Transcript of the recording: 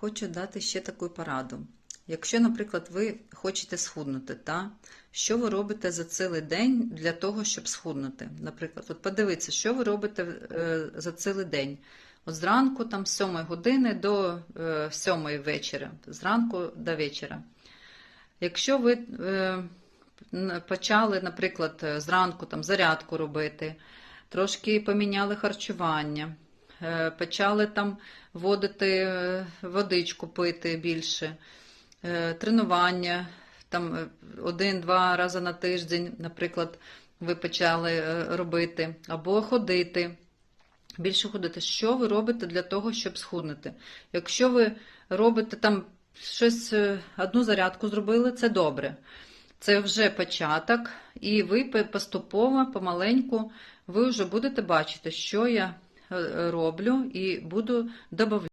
Хочу дати ще таку пораду. Якщо, наприклад, ви хочете схуднути, та, що ви робите за цілий день для того, щоб схуднути? Наприклад, от подивіться, що ви робите е, за цілий день. От зранку там, з 7 години до е, 7 вечора, зранку до вечора. Якщо ви е, почали, наприклад, е, зранку там, зарядку робити, трошки поміняли харчування, е, почали там водити е, водичку пити більше, е, тренування там е, один-два рази на тиждень, наприклад, ви почали е, робити, або ходити. Більше ходити. Що ви робите для того, щоб схуднути? Якщо ви робите там щось, е, одну зарядку зробили, це добре. Це вже початок, і ви поступово, помаленьку, ви вже будете бачити, що я е, роблю, і буду додавати.